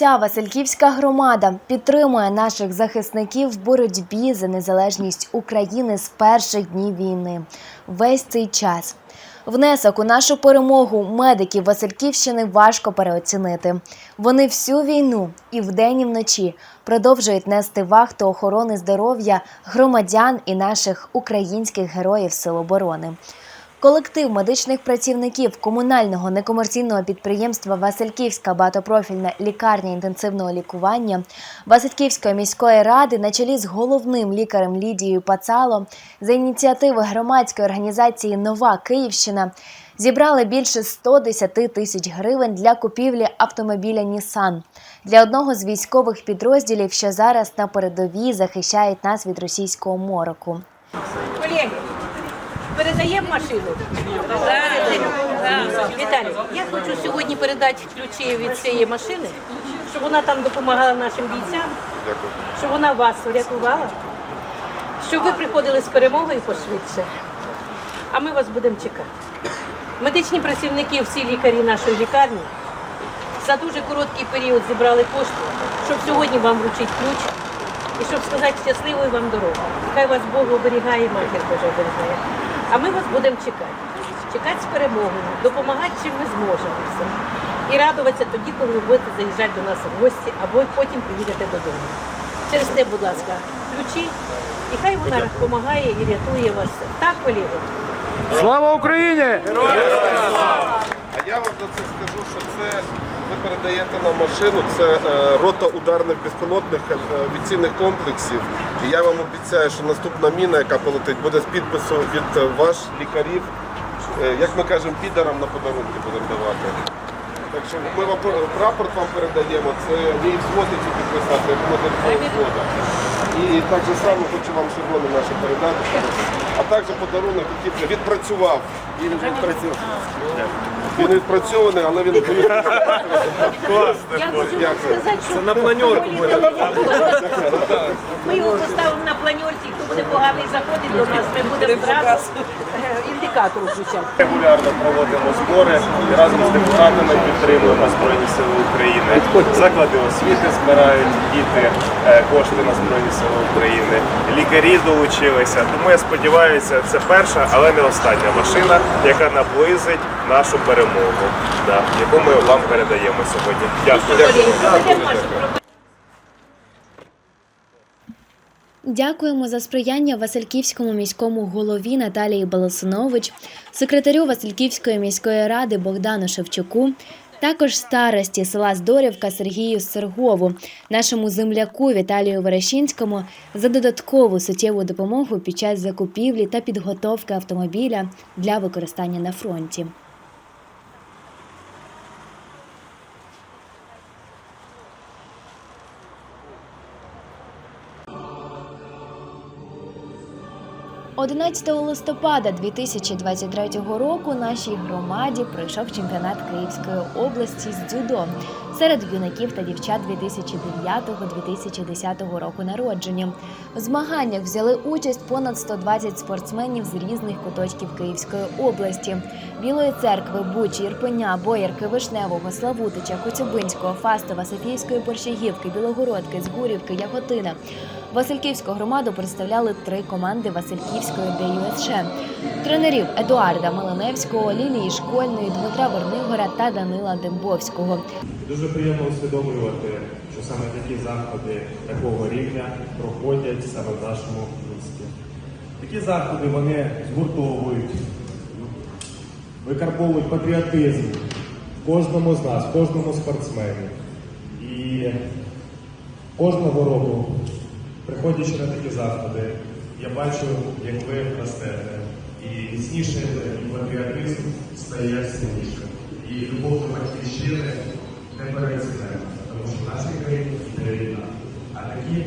Вся Васильківська громада підтримує наших захисників в боротьбі за незалежність України з перших днів війни. Весь цей час. Внесок у нашу перемогу медиків Васильківщини важко переоцінити. Вони всю війну і вдень, і вночі продовжують нести вахту охорони здоров'я громадян і наших українських героїв Сил оборони. Колектив медичних працівників комунального некомерційного підприємства Васильківська багатопрофільна лікарня інтенсивного лікування Васильківської міської ради на чолі з головним лікарем Лідією Пацало за ініціативи громадської організації Нова Київщина зібрали більше 110 тисяч гривень для купівлі автомобіля Нісан для одного з військових підрозділів, що зараз на передовій захищають нас від російського мороку. Колеги, передаємо машину? Віталій, я хочу сьогодні передати ключі від цієї машини, щоб вона там допомагала нашим бійцям, щоб вона вас врятувала, щоб ви приходили з перемогою пошвидше, а ми вас будемо чекати. Медичні працівники, всі лікарі нашої лікарні за дуже короткий період зібрали кошти, щоб сьогодні вам вручити ключ і щоб сказати щасливої вам дороги. Хай вас Бог оберігає, матір Божа оберігає. А ми вас будемо чекати. Чекати з перемогою, допомагати, чим ми зможемо все. І радуватися тоді, коли ви будете заїжджати до нас в гості, або потім приїдете додому. Через те, будь ласка, ключі, і хай вона допомагає і рятує вас. Так, колеги? Слава Україні! А я вам за це скажу, що це ви передаєте нам машину, це е, рота ударних безпілотних е, авіаційних комплексів. І я вам обіцяю, що наступна міна, яка полетить, буде з підпису від е, ваш лікарів. Як ми кажемо, підарам на подарунки будемо давати. Так що ми вам прапорт вам передаємо, це мій взвод який підписати, взвода. І так же само хочу вам шаблони наші передати. А також подарунок, який вже відпрацював. Він відпрацював. Він відпрацьований, але він Я хочу Дякую. сказати, що на планерку буде. Ми його поставимо на планерці, хто буде поганий заходить до нас, ми будемо зразу е, індикатор включати. Регулярно проводимо збори і разом з депутатами підтримуємо Збройні Сили України. Заклади освіти збирають діти е, кошти на Збройні Сили України. Лікарі долучилися. Тому я сподіваюся, це перша, але не остання машина, яка наблизить нашу перемогу, да, яку ми вам передаємо сьогодні. Дякую. Нашу Дякуємо за сприяння Васильківському міському голові Наталії Баласунович, секретарю Васильківської міської ради Богдану Шевчуку, також старості села Здорівка Сергію Сергову, нашому земляку Віталію Верещинському за додаткову суттєву допомогу під час закупівлі та підготовки автомобіля для використання на фронті. – 11 листопада 2023 року нашій громаді пройшов чемпіонат Київської області з дзюдо серед юнаків та дівчат 2009-2010 року народження. В змаганнях взяли участь понад 120 спортсменів з різних куточків Київської області: Білої церкви, Бучі, Ірпеня, Боярки, Вишневого, Славутича, Коцюбинського, Фастова, Софійської Борщагівки, Білогородки, Згурівки, Яготина. Васильківську громаду представляли три команди Васильківської ДЮСШ. Тренерів Едуарда Малиневського, Лілії Школьної, Дмитра Вернигора та Данила Дембовського. Дуже приємно усвідомлювати, що саме такі заходи такого рівня проходять саме в нашому місті. Такі заходи вони згуртовують, викарбовують патріотизм в кожному з нас, в кожному спортсмені. І кожного року, приходячи на такі заходи, я бачу, як ви ростете. І міцніше і патріотизм стає сильнішим. І любов до батьківщини не переоцінена, тому що в нашій країні йде війна. А такі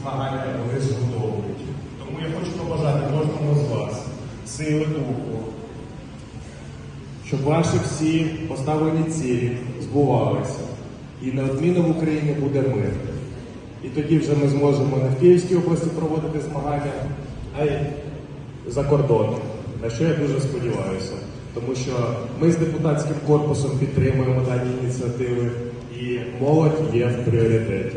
змагання вони згуртовують. Тому я хочу побажати кожному з вас сили духу, щоб ваші всі поставлені цілі збувалися. І неодмінно в Україні буде мир. І тоді вже ми зможемо не в Київській області проводити змагання, а й за кордон, на що я дуже сподіваюся. Тому що ми з депутатським корпусом підтримуємо дані ініціативи і молодь є в пріоритеті.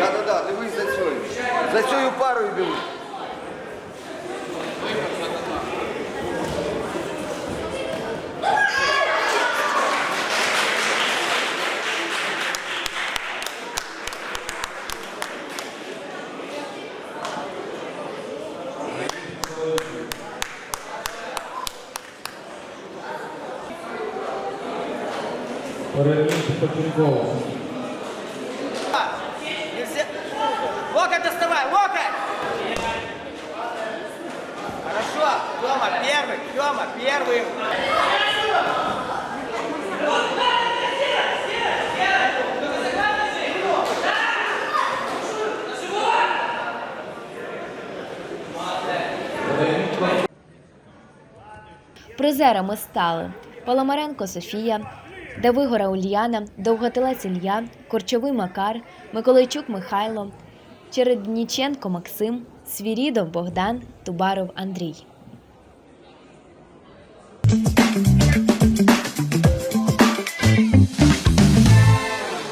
Да-да-да, дивись за цією. За цією парою дивись. Перемінці Печенкова. Хорошо, Тёма первый, Тёма первый. Призерами стали Паламаренко Софія, Давигора Ульяна, Довготелець Ілля, Корчовий Макар, Миколайчук Михайло, Чередніченко Максим, Свірідов Богдан, Тубаров Андрій.